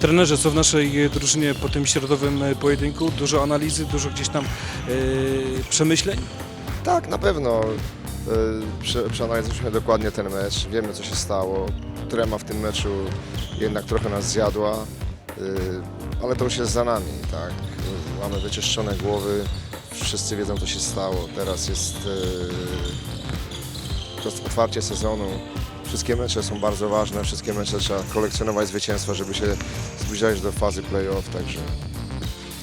Trenerze, co w naszej e, drużynie po tym środowym e, pojedynku? Dużo analizy, dużo gdzieś tam e, przemyśleń? Tak, na pewno. Prze, przeanalizowaliśmy dokładnie ten mecz, wiemy co się stało. Trema w tym meczu jednak trochę nas zjadła, ale to już jest za nami, tak. Mamy wyczyszczone głowy, wszyscy wiedzą co się stało. Teraz jest to otwarcie sezonu. Wszystkie mecze są bardzo ważne, wszystkie mecze trzeba kolekcjonować zwycięstwa, żeby się zbliżać do fazy play-off, także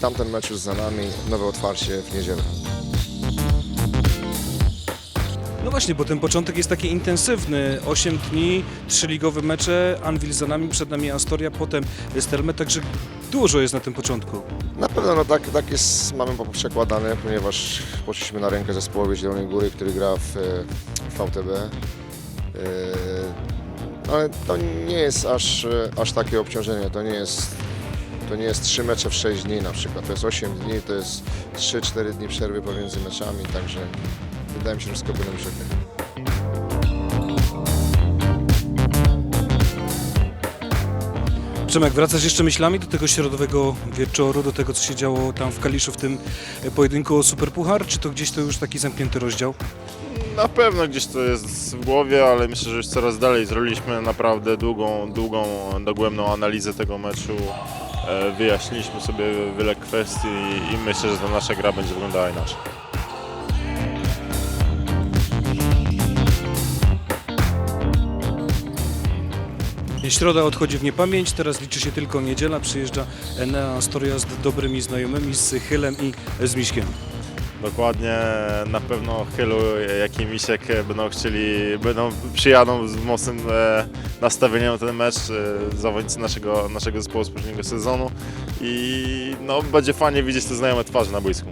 tamten mecz już za nami, nowe otwarcie w niedzielę. No właśnie, bo ten początek jest taki intensywny. 8 dni, trzy ligowe mecze, Anvil za nami, przed nami Astoria, potem Stelmet, także dużo jest na tym początku. Na pewno no tak, tak jest, mamy przekładane, ponieważ poszliśmy na rękę zespołowi Zielonej Góry, który gra w, e, w VTB. E, Ale to nie jest aż, e, aż takie obciążenie, to nie jest to nie jest 3 mecze w 6 dni na przykład, to jest 8 dni, to jest 3-4 dni przerwy pomiędzy meczami, także wydaje mi się, że wszystko być ok. Przemek, wracasz jeszcze myślami do tego środowego wieczoru, do tego, co się działo tam w Kaliszu w tym pojedynku o Superpuchar, czy to gdzieś to już taki zamknięty rozdział? Na pewno gdzieś to jest w głowie, ale myślę, że już coraz dalej. Zrobiliśmy naprawdę długą, długą, dogłębną analizę tego meczu. E, Wyjaśniliśmy sobie wiele kwestii i myślę, że ta nasza gra będzie wyglądała inaczej. Środa odchodzi w niepamięć, teraz liczy się tylko niedziela, przyjeżdża Enea Astoria z dobrymi znajomymi, z Chylem i z Miśkiem. Dokładnie, na pewno Chylu, jak i Misiek e, będą chcieli, będą, przyjadą z mocnym e, nastawieniem na ten mecz, e, zawodnicy naszego, naszego zespołu z poprzedniego sezonu i no, będzie fajnie widzieć te znajome twarze na boisku.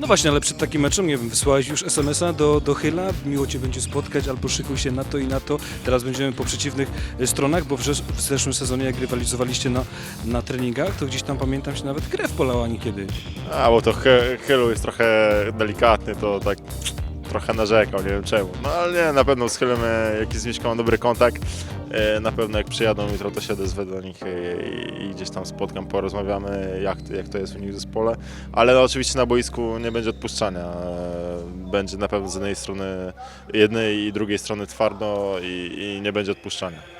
No właśnie, ale przed takim meczem, nie wiem, wysłałeś już SMS-a do, do Chyla, miło Cię będzie spotkać, albo szykuj się na to i na to. Teraz będziemy po przeciwnych e, stronach, bo w, w zeszłym sezonie, jak rywalizowaliście na, na treningach, to gdzieś tam pamiętam się nawet krew polała niekiedy. A, bo to Chy- Chylu jest trochę delikatny, to tak trochę narzekał, nie wiem czemu. No ale nie, na pewno z Chylem e, jak z Miśką mam dobry kontakt. E, Na pewno jak przyjadą jutro, to się odezwę do nich i, gdzieś tam spotkam, porozmawiamy jak, jak to jest u nich w zespole. Ale no, oczywiście na boisku nie będzie odpuszczania. E, Będzie na pewno z jednej strony, jednej i drugiej strony twardo i, i nie będzie odpuszczania.